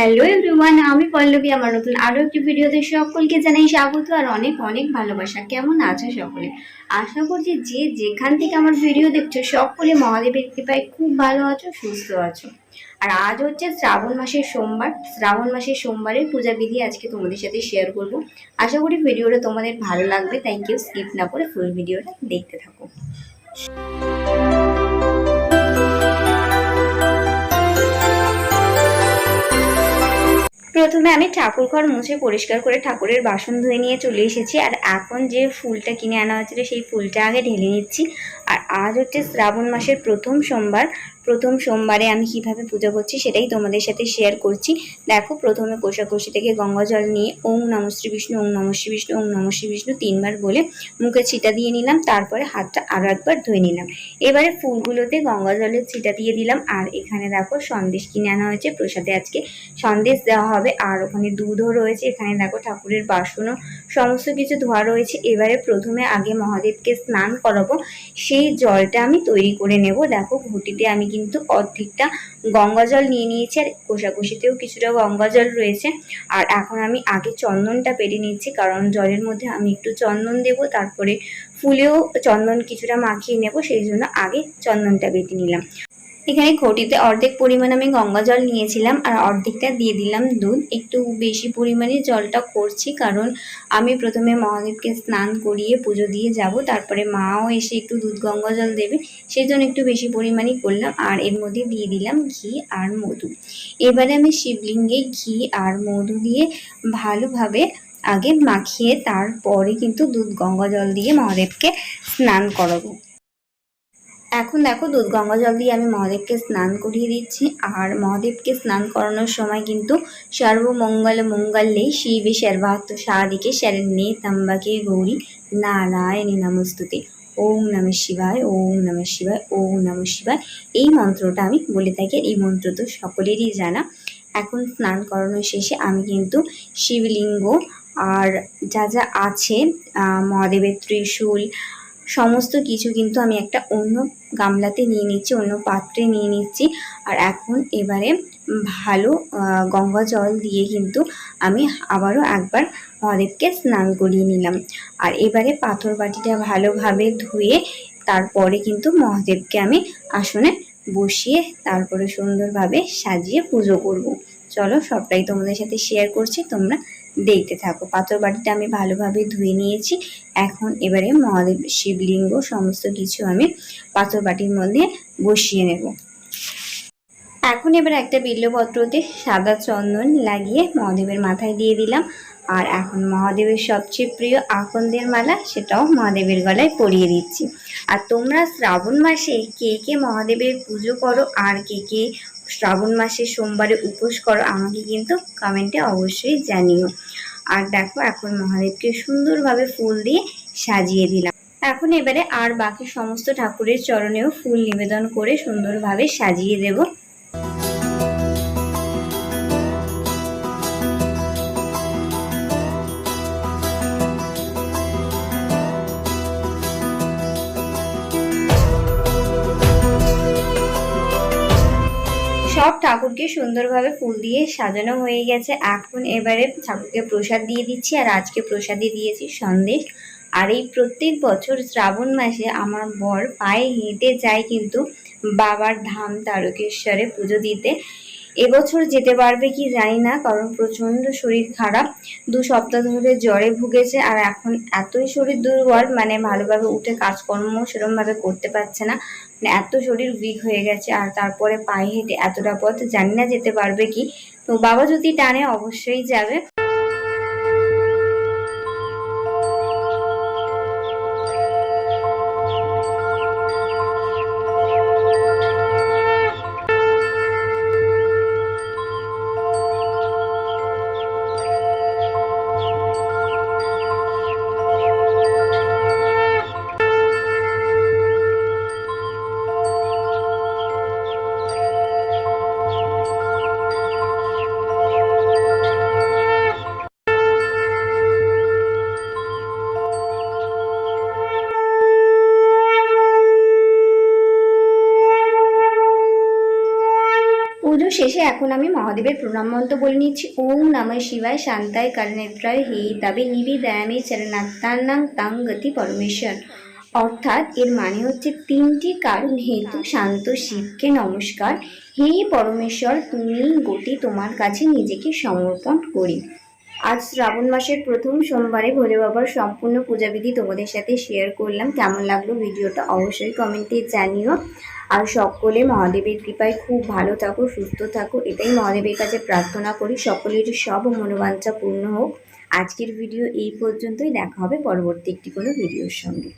Hello everyone আমি পল্লবী, আমার নতুন আরও একটি ভিডিওতে সকলকে জানাই স্বাগত আর অনেক অনেক ভালোবাসা। কেমন আছো সকলে? আশা করছি যে যেখান থেকে আমার ভিডিও দেখছ সকলে মহাদেবের কৃপায় খুব ভালো আছো, সুস্থ আছো। আর আজ হচ্ছে শ্রাবণ মাসের সোমবার। শ্রাবণ মাসের সোমবারের পূজা বিধি আজকে তোমাদের সাথে শেয়ার করব। আশা করি ভিডিওটা তোমাদের ভালো লাগবে তাই কেউ স্কিপ না করে ফুল ভিডিওটা দেখতে থাকো। প্রথমে আমি ঠাকুর ঘর মুছে পরিষ্কার করে ঠাকুরের বাসন ধুয়ে নিয়ে চলে এসেছি। আর এখন যে ফুলটা কিনে আনা হয়েছিল, সেই ফুলটা আগে ঢেলে নিচ্ছি। আর আজ হচ্ছে শ্রাবণ মাসের প্রথম সোমবার। প্রথম সোমবারে আমি কীভাবে পুজো করছি সেটাই তোমাদের সাথে শেয়ার করছি। দেখো, প্রথমে কোষাকষি থেকে গঙ্গা জল নিয়ে ওং নম শ্রী বিষ্ণু, ওং নম শ্রী বিষ্ণু, ওং নম শ্রী বিষ্ণু তিনবার বলে মুখে ছিটা দিয়ে নিলাম, তারপরে হাতটা আরও একবার ধুয়ে নিলাম। এবারে ফুলগুলোতে গঙ্গা জলের ছিটা দিয়ে দিলাম আর এখানে দেখো সন্দেশ কিনে আনা হয়েছে প্রসাদে আজকে। সন্দেশ দেওয়া হবে আর ওখানে দুধও রয়েছে, এখানে দেখো ঠাকুরের বাসনও, সমস্ত কিছু ধোয়া রয়েছে। এবারে প্রথমে আগে মহাদেবকে স্নান করাবো। সেই জলটা আমি তৈরি করে নেব। দেখো ঘটিতে আমি কিন্তু অর্ধেকটা গঙ্গা জল নিয়ে নিয়েছি আর কোষাকুষিতেও কিছুটা গঙ্গা জল রয়েছে। আর এখন আমি আগে চন্দনটা পেরে নিচ্ছি কারণ জলের মধ্যে আমি একটু চন্দন দেব, তারপরে ফুলেও চন্দন কিছুটা মাখিয়ে নেব, সেই জন্য আগে চন্দনটা বেটে নিলাম। এখানে ঘটিতে অর্ধেক পরিমাণ আমি গঙ্গা জল নিয়েছিলাম আর অর্ধেকটা দিয়ে দিলাম দুধ। একটু বেশি পরিমাণে জলটা করছি কারণ আমি প্রথমে মহাদেবকে স্নান করিয়ে পুজো দিয়ে যাব, তারপরে মাও এসে একটু দুধ গঙ্গা জল দেবে, সেই জন্য একটু বেশি পরিমাণেই করলাম আর এর মধ্যে দিয়ে দিলাম ঘি আর মধু। এবারে আমি শিবলিঙ্গে ঘি আর মধু দিয়ে ভালোভাবে আগে মাখিয়ে তারপরে কিন্তু দুধ গঙ্গা জল দিয়ে মহাদেবকে স্নান করাবো। এখন দেখো দুধ গঙ্গা জল দিয়ে আমি মহাদেবকে স্নান করিয়ে দিচ্ছি। আর মহাদেবকে স্নান করানোর সময় কিন্তু সর্বমঙ্গল মঙ্গলে শিবে সর্বাত্ম সাদিকে শরণ্যে তাম্বাকে গৌরী নারায়ণী নমস্তুতে। ওম নম শিবায়, ওম নম শিবায়, ওম নম শিবায়। এই মন্ত্রটা আমি বলে থাকি, এই মন্ত্র তো সকলেরই জানা। এখন স্নান করানোর শেষে আমি কিন্তু শিবলিঙ্গ আর যা যা আছে মহাদেবের ত্রিশূল সমস্ত কিছু কিন্তু আমি একটা অন্য গামলাতে নিয়ে নিচ্ছি, অন্য পাত্রে নিয়ে নিচ্ছি। আর এখন এবারে ভালো গঙ্গা জল দিয়ে কিন্তু আমি আবারও একবার মহাদেবকে স্নান করিয়ে নিলাম। আর এবারে পাথর বাটিটা ভালোভাবে ধুয়ে তারপরে কিন্তু মহাদেবকে আমি আসনে বসিয়ে তারপরে সুন্দরভাবে সাজিয়ে পুজো করব। চলো সবটাই তোমাদের সাথে শেয়ার করছি, তোমরা দেখতে থাকো। পাথর বাটিটা আমি ভালোভাবে ধুয়ে নিয়েছি। এখন এবারে মহাদেব শিবলিঙ্গ সমস্ত কিছু আমি পাথর বাটির মধ্যে বসিয়ে নেব। এখন এবার একটা বিল্লপত্রতে সাদা চন্দন লাগিয়ে মহাদেবের মাথায় দিয়ে দিলাম। আর এখন মহাদেবের সবচেয়ে প্রিয় আকন্দের মালা, সেটাও মহাদেবের গলায় পরিয়ে দিচ্ছি। আর তোমরা শ্রাবণ মাসে কে কে মহাদেবের পুজো করো আর কে কে শ্রাবণ মাসের সোমবারে উপোস করো, আমাকে কিন্তু কমেন্টে অবশ্যই জানিও। আর দেখো, এখন মহাদেবকে সুন্দরভাবে ফুল দিয়ে সাজিয়ে দিলাম। এখন এবারে আর বাকি সমস্ত ঠাকুরের চরণেও ফুল নিবেদন করে সুন্দরভাবে সাজিয়ে দেব। সব ঠাকুরকে সুন্দরভাবে ফুল দিয়ে সাজানো হয়ে গেছে। এখন এবারে ঠাকুরকে প্রসাদ দিয়ে দিচ্ছি আর আজকে প্রসাদে দিয়েছি সন্দেশ। আর এই প্রত্যেক বছর শ্রাবণ মাসে আমার বর পায়ে হেঁটে যায় কিন্তু বাবার ধাম তারকেশ্বরে পুজো দিতে। এবছর যেতে পারবে কি জানি না, কারণ প্রচণ্ড শরীর খারাপ। দু সপ্তাহ ধরে জ্বরে ভুগেছে, আর এখন এতই শরীর দুর্বল মানে ভালোভাবে উঠে কাজকর্ম সেরকমভাবে করতে পারছে না। মানে এত শরীর উইক হয়ে গেছে, আর তারপরে পায়ে হেঁটে এতটা পথ জানি না যেতে পারবে কি। তো বাবা যদি টানে, অবশ্যই যাবে। শেষে এখন আমি মহাদেবের প্রণাম মন্ত্র বলে নিচ্ছি। ওম নমঃ শিবায় শান্তায় করণেত্রায় হে তবে নিবি দয়ামে চরণাত্মানাং তাং গতি পরমেশ্বর। অর্থাৎ এর মানে হচ্ছে তিনটি কারণ হেতু শান্ত শিবকে নমস্কার। হে পরমেশ্বর, তুমি গতি তোমার কাছে নিজেকে সমর্পণ করি। আজ শ্রাবণ মাসের প্রথম সোমবারে ভোলে বাবার সম্পূর্ণ পূজাবিধি তোমাদের সাথে শেয়ার করলাম। কেমন লাগল ভিডিওটা অবশ্যই কমেন্টে জানিও। আর সকলে মহাদেবের কৃপায় খুব ভালো থাকো সুস্থ থাকো এটাই মহাদেবের কাছে প্রার্থনা করি। সকলের সব মনোবাঞ্ছা পূর্ণ হোক। আজকের ভিডিও এই পর্যন্তই। দেখা হবে পরবর্তী একটি কোনো ভিডিওর সঙ্গে।